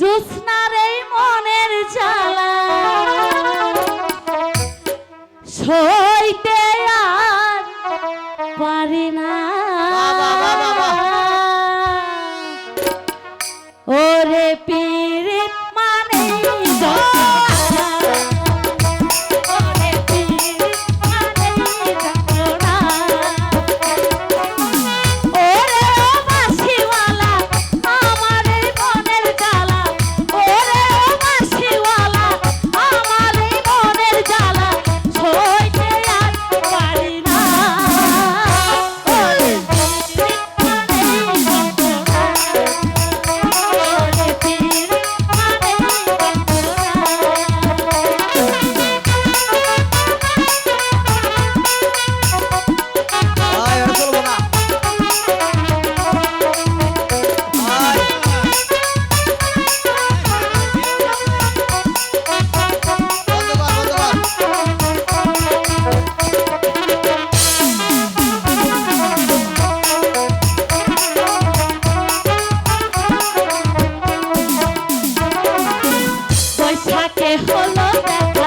জোৎস্নার মনের জ্বালা সইতে আর পারি না। ওরে পি বলো। দেখো